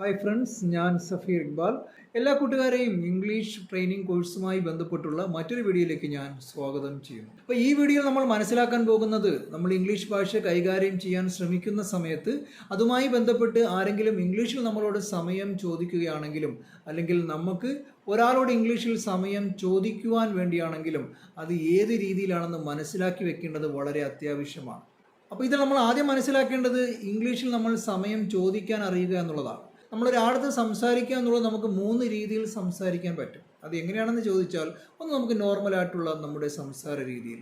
Hi friends ഞാൻ സഫീർ ഇക്ബാൽ. എല്ലാ കൂട്ടുകാരെയും ഇംഗ്ലീഷ് ട്രെയിനിങ് കോഴ്സുമായി ബന്ധപ്പെട്ടുള്ള മറ്റൊരു വീഡിയോയിലേക്ക് ഞാൻ സ്വാഗതം ചെയ്യുന്നു. അപ്പോൾ ഈ വീഡിയോയിൽ നമ്മൾ മനസ്സിലാക്കാൻ പോകുന്നത് നമ്മൾ ഇംഗ്ലീഷ് ഭാഷ കൈകാര്യം ചെയ്യാൻ ശ്രമിക്കുന്ന സമയത്ത് അതുമായി ബന്ധപ്പെട്ട് ആരെങ്കിലും ഇംഗ്ലീഷിൽ നമ്മളോട് സമയം ചോദിക്കുകയാണെങ്കിലും അല്ലെങ്കിൽ നമുക്ക് ഒരാളോട് ഇംഗ്ലീഷിൽ സമയം ചോദിക്കുവാൻ വേണ്ടിയാണെങ്കിലും അത് ഏത് രീതിയിലാണെന്ന് മനസ്സിലാക്കി വെക്കേണ്ടത് വളരെ അത്യാവശ്യമാണ്. അപ്പോൾ ഇത് നമ്മൾ ആദ്യം മനസ്സിലാക്കേണ്ടത് ഇംഗ്ലീഷിൽ നമ്മൾ സമയം ചോദിക്കാൻ അറിയുക എന്നുള്ളതാണ്. നമ്മൾ ഒരാളത്ത് സംസാരിക്കുക എന്നുള്ളത് നമുക്ക് മൂന്ന് രീതിയിൽ സംസാരിക്കാൻ പറ്റും. അത് എങ്ങനെയാണെന്ന് ചോദിച്ചാൽ ഒന്ന് നമുക്ക് നോർമലായിട്ടുള്ള നമ്മുടെ സംസാര രീതിയിൽ.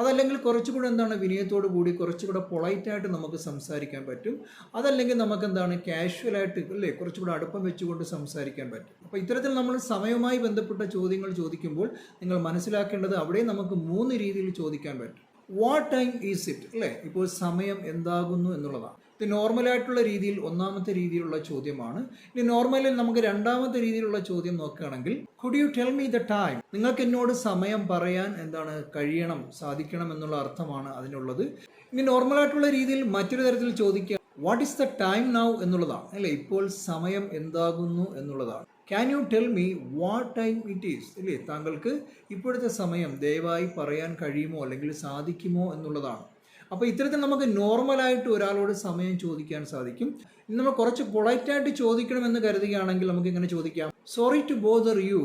അതല്ലെങ്കിൽ കുറച്ചുകൂടെ എന്താണ് വിനയത്തോടു കൂടി കുറച്ചുകൂടെ പൊളൈറ്റായിട്ട് നമുക്ക് സംസാരിക്കാൻ പറ്റും. അതല്ലെങ്കിൽ നമുക്ക് എന്താണ് കാഷ്വലായിട്ട് അല്ലേ കുറച്ചുകൂടെ അടുപ്പം വെച്ചുകൊണ്ട് സംസാരിക്കാൻ പറ്റും. അപ്പോൾ ഇത്തരത്തിൽ നമ്മൾ സമയവുമായി ബന്ധപ്പെട്ട ചോദ്യങ്ങൾ ചോദിക്കുമ്പോൾ നിങ്ങൾ മനസ്സിലാക്കേണ്ടത് അവിടെ നമുക്ക് മൂന്ന് രീതിയിൽ ചോദിക്കാൻ പറ്റും. വാട്ട് ടൈം ഈസ് ഇറ്റ് അല്ലേ ഇപ്പോൾ സമയം എന്താകുന്നു എന്നുള്ളതാണ്. ഇത് നോർമലായിട്ടുള്ള രീതിയിൽ ഒന്നാമത്തെ രീതിയിലുള്ള ചോദ്യമാണ്. ഇനി നോർമലിൽ നമുക്ക് രണ്ടാമത്തെ രീതിയിലുള്ള ചോദ്യം നോക്കുകയാണെങ്കിൽ could you tell me the time നിങ്ങൾക്ക് എന്നോട് സമയം പറയാൻ എന്താണ് കഴിയണം സാധിക്കണം എന്നുള്ള അർത്ഥമാണ് അതിനുള്ളത്. ഇനി നോർമലായിട്ടുള്ള രീതിയിൽ മറ്റൊരു തരത്തിൽ ചോദിക്കുക what is the time now എന്നുള്ളതാണ്. അല്ലേ? ഇപ്പോൾ സമയം എന്താകുന്നു എന്നുള്ളതാണ്. Can you tell me what time it is അല്ലേ? താങ്കൾക്ക് ഇപ്പോഴത്തെ സമയം ദയവായി പറയാൻ കഴിയുമോ അല്ലെങ്കിൽ സാധിക്കുമോ എന്നുള്ളതാണ്. അപ്പോൾ ഇത്തരത്തിൽ നമുക്ക് നോർമലായിട്ട് ഒരാളോട് സമയം ചോദിക്കാൻ സാധിക്കും. നമ്മൾ കുറച്ച് പൊളൈറ്റായിട്ട് ചോദിക്കണമെന്ന് കരുതുകയാണെങ്കിൽ നമുക്ക് ഇങ്ങനെ ചോദിക്കാം. Sorry to bother you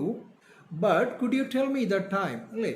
but could you tell me the time അല്ലേ?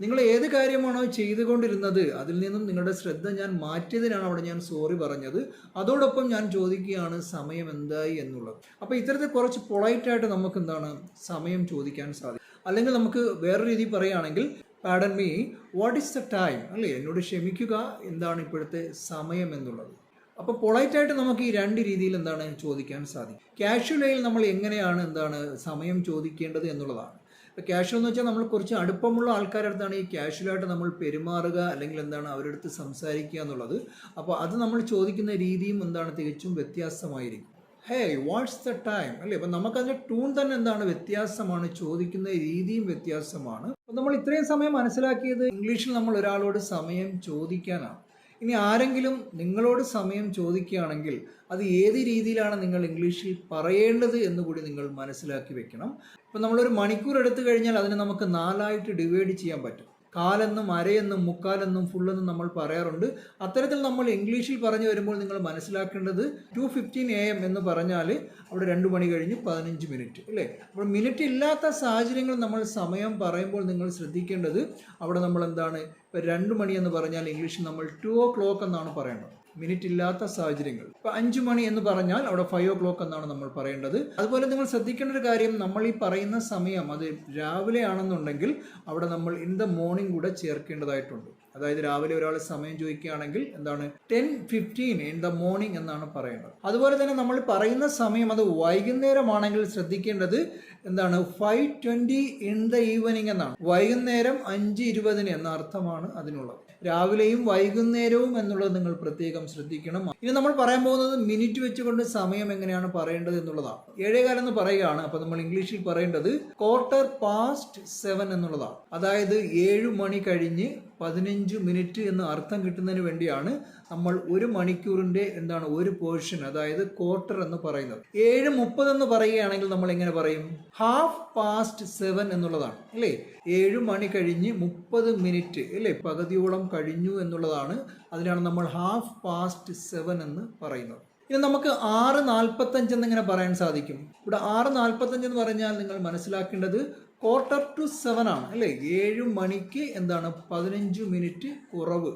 നിങ്ങൾ ഏത് കാര്യമാണോ ചെയ്തുകൊണ്ടിരുന്നത് അതിൽ നിന്നും നിങ്ങളുടെ ശ്രദ്ധ ഞാൻ മാറ്റിയതിനാണ് അവിടെ ഞാൻ സോറി പറഞ്ഞത്. അതോടൊപ്പം ഞാൻ ചോദിക്കുകയാണ് സമയം എന്തായി? എന്നുള്ളത്. അപ്പോൾ ഇത്തരത്തിൽ കുറച്ച് പൊളൈറ്റായിട്ട് നമുക്ക് എന്താണ് സമയം ചോദിക്കാൻ സാധിക്കും. അല്ലെങ്കിൽ നമുക്ക് വേറെ രീതിയിൽ പറയുകയാണെങ്കിൽ pardon me what is the time അല്ലേ? എന്നോട് ക്ഷമിക്കുക. എന്താണ് ഇപ്പോഴത്തെ സമയം എന്നുള്ളത്? അപ്പോൾ പൊളൈറ്റായിട്ട് നമുക്ക് ഈ രണ്ട് രീതിയിൽ എന്താണ് ചോദിക്കാൻ സാധിക്കും. കാഷ്വലയിൽ നമ്മൾ എങ്ങനെയാണ് എന്താണ് സമയം ചോദിക്കേണ്ടത് എന്നുള്ളതാണ്. ഇപ്പോൾ കാഷ്വൽ എന്ന് വെച്ചാൽ നമ്മൾ കുറച്ച് അടുപ്പമുള്ള ആൾക്കാരുടെ അടുത്താണ് ഈ കാഷ്വലായിട്ട് നമ്മൾ പെരുമാറുക അല്ലെങ്കിൽ എന്താണ് അവരുടെ അടുത്ത് സംസാരിക്കുക എന്നുള്ളത്. അപ്പോൾ അത് നമ്മൾ ചോദിക്കുന്ന രീതിയും എന്താണ് തികച്ചും വ്യത്യാസമായിരിക്കും. ഹേ വാട്ട്സ് ദ ടൈം അല്ലേ? അപ്പം നമുക്കതിന്റെ ടൂൺ തന്നെ എന്താണ് വ്യത്യാസമാണ് ചോദിക്കുന്ന രീതിയും വ്യത്യാസമാണ്. നമ്മൾ ഇത്രയും സമയം മനസ്സിലാക്കിയത് ഇംഗ്ലീഷിൽ നമ്മൾ ഒരാളോട് സമയം ചോദിക്കാനാണ്. ഇനി ആരെങ്കിലും നിങ്ങളോട് സമയം ചോദിക്കുകയാണെങ്കിൽ അത് ഏത് രീതിയിലാണ് നിങ്ങൾ ഇംഗ്ലീഷിൽ പറയേണ്ടത് എന്ന് കൂടി നിങ്ങൾ മനസ്സിലാക്കി വെക്കണം. ഇപ്പം നമ്മളൊരു മണിക്കൂർ എടുത്തു കഴിഞ്ഞാൽ അതിനെ നമുക്ക് നാലായിട്ട് ഡിവൈഡ് ചെയ്യാൻ പറ്റും. കാലെന്നും അരയെന്നും മുക്കാലെന്നും ഫുള്ളെന്നും നമ്മൾ പറയാറുണ്ട്. അത്തരത്തിൽ നമ്മൾ ഇംഗ്ലീഷിൽ പറഞ്ഞു വരുമ്പോൾ നിങ്ങൾ മനസ്സിലാക്കേണ്ടത് ടു ഫിഫ്റ്റീൻ എ എം എന്ന് പറഞ്ഞാൽ അവിടെ രണ്ട് മണി കഴിഞ്ഞ് പതിനഞ്ച് മിനിറ്റ് അല്ലേ? അപ്പോൾ മിനിറ്റ് ഇല്ലാത്ത സാഹചര്യങ്ങൾ നമ്മൾ സമയം പറയുമ്പോൾ നിങ്ങൾ ശ്രദ്ധിക്കേണ്ടത് അവിടെ നമ്മൾ എന്താണ്? ഇപ്പോൾ രണ്ട് മണി എന്ന് പറഞ്ഞാൽ ഇംഗ്ലീഷിൽ നമ്മൾ ടു ഓ ക്ലോക്ക് എന്നാണ് പറയേണ്ടത്. മിനിറ്റ് ഇല്ലാത്ത സാഹചര്യങ്ങൾ. ഇപ്പൊ അഞ്ചു മണി എന്ന് പറഞ്ഞാൽ അവിടെ ഫൈവ് ഓ ക്ലോക്ക് എന്നാണ് നമ്മൾ പറയേണ്ടത്. അതുപോലെ നിങ്ങൾ ശ്രദ്ധിക്കേണ്ട ഒരു കാര്യം നമ്മൾ ഈ പറയുന്ന സമയം അത് രാവിലെ ആണെന്നുണ്ടെങ്കിൽ അവിടെ നമ്മൾ ഇൻ ദ മോർണിംഗ് കൂടെ ചേർക്കേണ്ടതായിട്ടുണ്ട്. അതായത് രാവിലെ ഒരാൾ സമയം ചോദിക്കുകയാണെങ്കിൽ എന്താണ് ten fifteen in the morning എന്നാണ് പറയേണ്ടത്. അതുപോലെ തന്നെ നമ്മൾ പറയുന്ന സമയം അത് വൈകുന്നേരമാണെങ്കിൽ ശ്രദ്ധിക്കേണ്ടത് എന്താണ് five twenty in the evening എന്നാണ്. വൈകുന്നേരം അഞ്ച് ഇരുപതിന് എന്ന അർത്ഥമാണ് അതിനുള്ളത്. രാവിലെയും വൈകുന്നേരവും എന്നുള്ളത് നിങ്ങൾ പ്രത്യേകം ശ്രദ്ധിക്കണം. ഇനി നമ്മൾ പറയാൻ പോകുന്നത് മിനിറ്റ് വെച്ചുകൊണ്ട് സമയം എങ്ങനെയാണ് പറയേണ്ടത് എന്നുള്ളതാണ്. ഏഴേകാലം എന്ന് പറയുകയാണ്. അപ്പോൾ നമ്മൾ ഇംഗ്ലീഷിൽ പറയേണ്ടത് ക്വാർട്ടർ പാസ്റ്റ് സെവൻ എന്നുള്ളതാണ്. അതായത് ഏഴ് മണി കഴിഞ്ഞ് പതിനഞ്ച് മിനിറ്റ് എന്ന് അർത്ഥം കിട്ടുന്നതിന് വേണ്ടിയാണ് നമ്മൾ ഒരു മണിക്കൂറിന്റെ എന്താണ് ഒരു പോർഷൻ അതായത് ക്വാർട്ടർ എന്ന് പറയുന്നത്. ഏഴ് മുപ്പത് എന്ന് പറയുകയാണെങ്കിൽ നമ്മൾ എങ്ങനെ പറയും? ഹാഫ് പാസ്റ്റ് സെവൻ എന്നുള്ളതാണ് അല്ലേ? ഏഴ് മണി കഴിഞ്ഞ് മുപ്പത് മിനിറ്റ് അല്ലേ? പകുതിയോളം കഴിഞ്ഞു എന്നുള്ളതാണ് അതിനാണ് നമ്മൾ ഹാഫ് പാസ്റ്റ് സെവൻ എന്ന് പറയുന്നത്. ഇനി നമുക്ക് ആറ് നാൽപ്പത്തഞ്ച് എന്നിങ്ങനെ പറയാൻ സാധിക്കും. ഇവിടെ ആറ് നാൽപ്പത്തഞ്ച് എന്ന് പറഞ്ഞാൽ നിങ്ങൾ മനസ്സിലാക്കേണ്ടത് ക്വാർട്ടർ ടു സെവൻ ആണ് അല്ലേ? ഏഴ് മണിക്ക് എന്താണ്? പതിനഞ്ച് മിനിറ്റ് കുറവ്.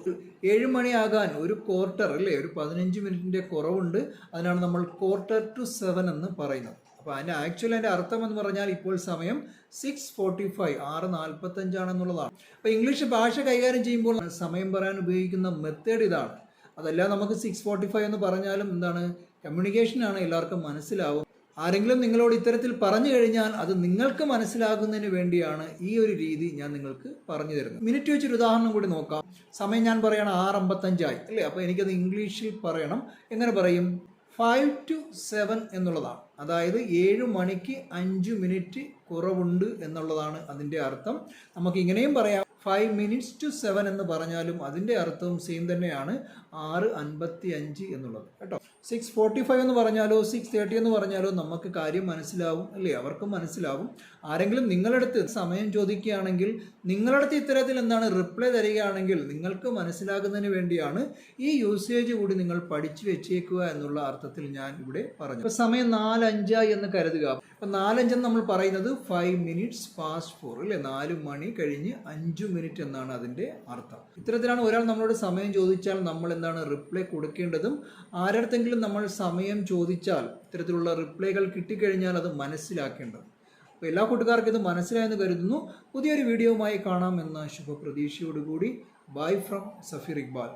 ഏഴ് മണിയാകാൻ ഒരു ക്വാർട്ടർ അല്ലേ? ഒരു പതിനഞ്ച് മിനിറ്റിന്റെ കുറവുണ്ട്. അതിനാണ് നമ്മൾ ക്വാർട്ടർ ടു സെവൻ എന്ന് പറയുന്നത്. അപ്പോൾ അതിന്റെ ആക്ച്വലി അതിന്റെ അർത്ഥം എന്ന് പറഞ്ഞാൽ ഇപ്പോൾ സമയം സിക്സ് ഫോർട്ടി ഫൈവ് ആറ് നാൽപ്പത്തഞ്ചാണെന്നുള്ളതാണ് അപ്പോൾ ഇംഗ്ലീഷ് ഭാഷ കൈകാര്യം ചെയ്യുമ്പോൾ സമയം പറയാൻ ഉപയോഗിക്കുന്ന മെത്തേഡ് ഇതാണ്. അതല്ല നമുക്ക് സിക്സ് ഫോർട്ടി ഫൈവ് എന്ന് പറഞ്ഞാലും എന്താണ്? കമ്മ്യൂണിക്കേഷനാണ് എല്ലാവർക്കും മനസ്സിലാവും. ആരെങ്കിലും നിങ്ങളോട് ഇത്തരത്തിൽ പറഞ്ഞു കഴിഞ്ഞാൽ അത് നിങ്ങൾക്ക് മനസ്സിലാകുന്നതിന് വേണ്ടിയാണ് ഈ ഒരു രീതി ഞാൻ നിങ്ങൾക്ക് പറഞ്ഞു തരുന്നത്. മിനിറ്റ് വെച്ചൊരു ഉദാഹരണം കൂടി നോക്കാം. സമയം ഞാൻ പറയണം ആറ് അമ്പത്തഞ്ചായി അല്ലേ? അപ്പോൾ എനിക്കത് ഇംഗ്ലീഷിൽ പറയണം. എങ്ങനെ പറയും? ഫൈവ് ടു സെവൻ എന്നുള്ളതാണ്. അതായത് ഏഴ് മണിക്ക് അഞ്ച് മിനിറ്റ് കുറവുണ്ട് എന്നുള്ളതാണ് അതിന്റെ അർത്ഥം. നമുക്ക് ഇങ്ങനെയും പറയാം. ഫൈവ് മിനിറ്റ്സ് ടു സെവൻ എന്ന് പറഞ്ഞാലും അതിന്റെ അർത്ഥവും സെയിം തന്നെയാണ്. ആറ് അൻപത്തി അഞ്ച് എന്നുള്ളത്. കേട്ടോ? സിക്സ് ഫോർട്ടി ഫൈവ് എന്ന് പറഞ്ഞാലോ സിക്സ് തേർട്ടി എന്ന് പറഞ്ഞാലോ നമുക്ക് കാര്യം മനസ്സിലാവും അല്ലേ? അവർക്കും മനസ്സിലാവും. ആരെങ്കിലും നിങ്ങളടുത്ത് സമയം ചോദിക്കുകയാണെങ്കിൽ നിങ്ങളടുത്ത് ഇത്തരത്തിൽ എന്താണ് റിപ്ലൈ തരികയാണെങ്കിൽ നിങ്ങൾക്ക് മനസ്സിലാകുന്നതിന് വേണ്ടിയാണ് ഈ യൂസേജ് കൂടി നിങ്ങൾ പഠിച്ചു വെച്ചേക്കുക എന്നുള്ള അർത്ഥത്തിൽ ഞാൻ ഇവിടെ പറഞ്ഞു സമയം നാലഞ്ചായി എന്ന് കരുതുക. അപ്പൊ നാലഞ്ചെന്ന് നമ്മൾ പറയുന്നത് ഫൈവ് മിനിറ്റ്സ് പാസ്റ്റ് ഫോർ അല്ലേ? നാല് മണി കഴിഞ്ഞ് അഞ്ച് മിനിറ്റ് എന്നാണ് അതിന്റെ അർത്ഥം. ഇത്തരത്തിലാണ് ഒരാൾ നമ്മളോട് സമയം ചോദിച്ചാൽ നമ്മൾ എന്താണ് റിപ്ലൈ കൊടുക്കേണ്ടതും ആരടുത്തെങ്കിലും നമ്മൾ സമയം ചോദിച്ചാൽ ഇത്തരത്തിലുള്ള റിപ്ലൈകൾ കിട്ടിക്കഴിഞ്ഞാൽ അത് മനസ്സിലാക്കേണ്ടത്. അപ്പോൾ എല്ലാ കൂട്ടുകാർക്കും ഇത് മനസ്സിലായെന്ന് കരുതുന്നു. പുതിയൊരു വീഡിയോവുമായി കാണാം എന്ന ശുഭപ്രതീക്ഷയോടുകൂടി. Bye from Safeer Iqbal